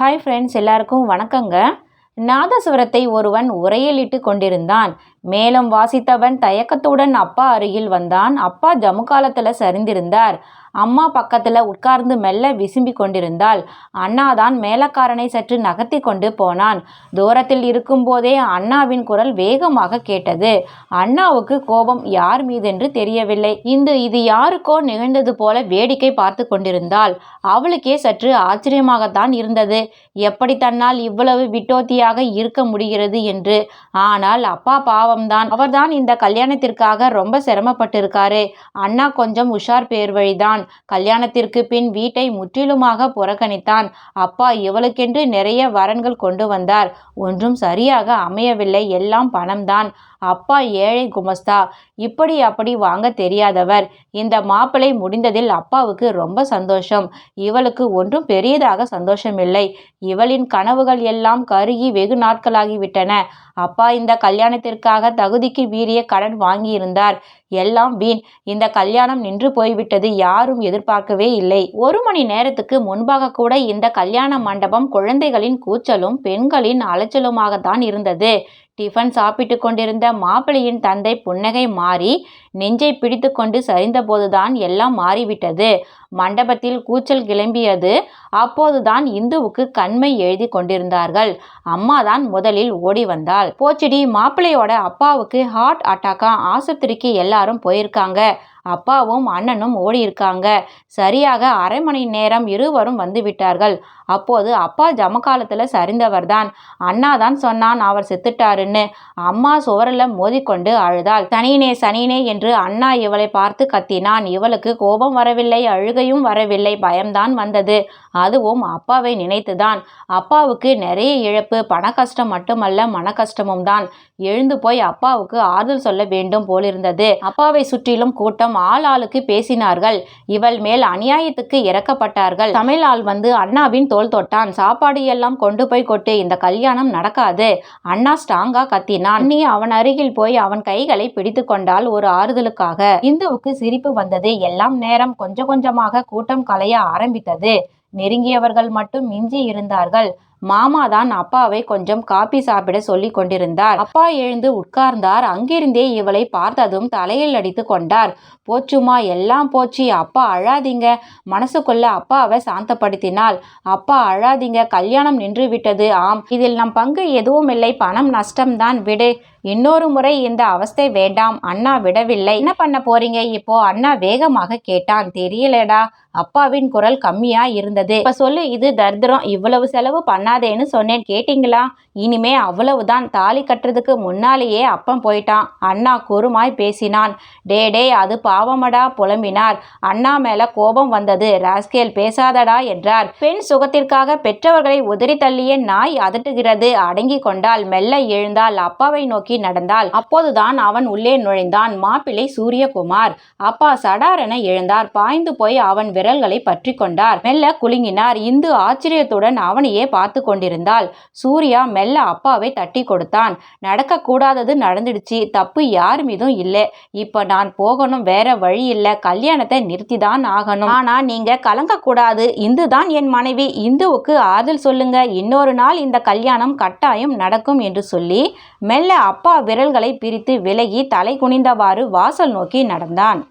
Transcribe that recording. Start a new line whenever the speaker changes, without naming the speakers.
Hi friends எல்லாருக்கும் வணக்கங்க. நாதஸ்வரத்தை ஒருவன் உரையிலிட்டு கொண்டிருந்தான். மேலும் வாசித்தவன் தயக்கத்துடன் அப்பா அருகில் வந்தான். அப்பா ஜமுக்காலத்தில் சரிந்திருந்தார். அம்மா பக்கத்தில் உட்கார்ந்து மெல்ல விசும்பி கொண்டிருந்தாள். அண்ணாதான் மேலக்காரனை சற்று நகர்த்தி கொண்டு போனான். தூரத்தில் இருக்கும்போதே அண்ணாவின் குரல் வேகமாக கேட்டது. அண்ணாவுக்கு கோபம் யார் மீதென்று தெரியவில்லை. இந்த இது யாருக்கோ நிகழ்ந்தது போல வேடிக்கை பார்த்து கொண்டிருந்தாள். அவளுக்கே சற்று ஆச்சரியமாகத்தான் இருந்தது. எப்படி தன்னால் இவ்வளவு விட்டோத்தியாக இருக்க முடிகிறது என்று. ஆனால் அப்பா பாவம்தான் அவர்தான் இந்த கல்யாணத்திற்காக ரொம்ப சிரமப்பட்டிருக்காரு. அண்ணா கொஞ்சம் உஷார் பேர் வழிதான் கல்யாணத்திற்கு பின் வீட்டை முற்றிலுமாக புறக்கணித்தான். அப்பா இவளுக்கென்று நிறைய வரன்கள் கொண்டு வந்தார். ஒன்றும் சரியாக அமையவில்லை. எல்லாம் பணம்தான். அப்பா ஏழை குமஸ்தா. இப்படி அப்படி வாங்க தெரியாதவர். இந்த மாப்பிளை முடிந்ததில் அப்பாவுக்கு ரொம்ப சந்தோஷம். இவளுக்கு ஒன்றும் பெரியதாக சந்தோஷமில்லை. இவளின் கனவுகள் எல்லாம் கருகி வெகு நாட்களாகிவிட்டன. அப்பா இந்த கல்யாணத்திற்காக தகுதிக்கு மீறிய கடன் வாங்கியிருந்தார். எல்லாம் வீண். இந்த கல்யாணம் நின்று போய்விட்டது யாரும் எதிர்பார்க்கவே இல்லை. ஒரு மணி நேரத்துக்கு முன்பாக கூட இந்த கல்யாண மண்டபம் குழந்தைகளின் கூச்சலும் பெண்களின் அலைச்சலுமாகத்தான் இருந்தது. டிஃபன் சாப்பிட்டு கொண்டிருந்த மாப்பிளையின் தந்தை புன்னகை மாறி நெஞ்சை பிடித்து கொண்டு சரிந்தபோதுதான் எல்லாம் மாறிவிட்டது. மண்டபத்தில் கூச்சல் கிளம்பியது. அப்போதுதான் இந்துவுக்கு கண்மை எழுதி கொண்டிருந்தார்கள். அம்மா தான் முதலில் ஓடி வந்தாள். போச்சடி மாப்பிள்ளையோட அப்பாவுக்கு ஹார்ட் அட்டாக்கா ஆஸ்பத்திரிக்கு எல்லாரும் போயிருக்காங்க. அப்பாவும் அண்ணனும் ஓடி இருக்காங்க சரியாக அரை மணி நேரம் இருவரும் வந்து விட்டார்கள். அப்போது அப்பா ஜமக்காலத்தில் சரிந்தவர்தான். அண்ணா தான் சொன்னான் அவர் செத்துட்டாருன்னு. அம்மா சுவரில் மோதிக்கொண்டு அழுதாள். சனினே சனினே என்று அண்ணா இவளை பார்த்து கத்தினான். இவளுக்கு கோபம் வரவில்லை அழுகையும் வரவில்லை. பயம்தான் வந்தது. அதுவும் அப்பாவை நினைத்துதான். அப்பாவுக்கு நிறைய இழப்பு. பண கஷ்டம் மட்டுமல்ல மன கஷ்டமும் தான் எழுந்து போய் அப்பாவுக்கு ஆறுதல் சொல்ல வேண்டும் போலிருந்தது. அப்பாவை சுற்றிலும் கூட்டம் ஆள் ஆளுக்கு பேசினார்கள். இவள் மேல் அநியாயத்துக்கு இறக்கப்பட்டார்கள். தமிழ் ஆள் வந்து அண்ணாவின் தோல் தொட்டான். சாப்பாடு எல்லாம் கொண்டு போய் கொட்டு. இந்த கல்யாணம் நடக்காது. அண்ணா ஸ்ட்ராங்கா கத்தினான். நீ அவன் அருகில் போய் அவன் கைகளை பிடித்து கொண்டால் ஒரு ஆறுதலுக்காக. இந்துவுக்கு சிரிப்பு வந்தது. எல்லாம் நேரம் கொஞ்சம் கொஞ்சமாக கூட்டம் கலைய ஆரம்பித்தது. நெருங்கியவர்கள் மட்டும் மிஞ்சி இருந்தார்கள். மாமா தான் அப்பாவை கொஞ்சம் காப்பி சாப்பிட சொல்லி கொண்டிருந்தார். அப்பா எழுந்து உட்கார்ந்தார். அங்கிருந்தே இவளை பார்த்ததும் தலையில் அடித்து கொண்டார். போச்சுமா எல்லாம் போச்சு. அப்பா அழாதீங்க. மனசுக்குள்ள அப்பாவை சாந்தப்படுத்தினாள். அப்பா அழாதீங்க. கல்யாணம் நின்று விட்டது. ஆம் இதில் நம் பங்கு எதுவும் இல்லை. பணம் நஷ்டம்தான் விடு. இன்னொரு முறை இந்த அவஸ்தை வேண்டாம். அண்ணா விடவில்லை. என்ன பண்ண போறீங்க? இப்போ அண்ணா வேகமாக கேட்டான். தெரியலடா. அப்பாவின் குரல் கம்மியா இருந்தது. இப்ப சொல்லு. இது தரித்திரம். இவ்வளவு செலவு பண்ண பண்ணாதேன்னு சொன்னேன். கேட்டீங்களா? இனிமே அவ்வளவுதான். தாலி கட்டுறதுக்கு முன்னாலேயே அப்பம் போயிட்டான். அண்ணா குறுமாய் பேசினான். டே டே அது பாவமடா புலம்பினார். அண்ணா மேல கோபம் வந்தது. ராஸ்கேல் பேசாதடா என்றார். பெண் சுகத்திற்காக பெற்றவர்களை உதறி தள்ளிய நாய் அதட்டுகிறது. அடங்கி கொண்டால் மெல்ல எழுந்தால் அப்பாவை நோக்கி நோக்கி நடந்தாள். அப்போதுதான் அவன் உள்ளே நுழைந்தான். மாப்பிள்ளை சூரியகுமார். அப்பா சடாரென எழுந்தார். பாய்ந்து போய் அவன் விரல்களை பற்றி கொண்டார். மெல்ல குலுங்கினார். இந்து ஆச்சரியத்துடன் அவனையே பார்த்து கொண்டிருந்தாள். சூர்யா மெல்ல அப்பாவை தட்டி கொடுத்தான். நடக்க கூடாதது நடந்துடுச்சு. தப்பு யார் மீதும் இல்லை. இப்ப நான் போகணும். வேற வழி இல்லை. கல்யாணத்தை நிறுத்திதான் ஆகணும். ஆனா நீங்க கலங்க கூடாது இந்து தான் என் மனைவி. இந்துவுக்கு ஆறுதல் சொல்லுங்க. இன்னொரு நாள் இந்த கல்யாணம் கட்டாயம் நடக்கும் என்று சொல்லி மெல்ல அப்பா விரல்களை பிரித்து விலகி தலை குனிந்தவாறு வாசல் நோக்கி நடந்தான்.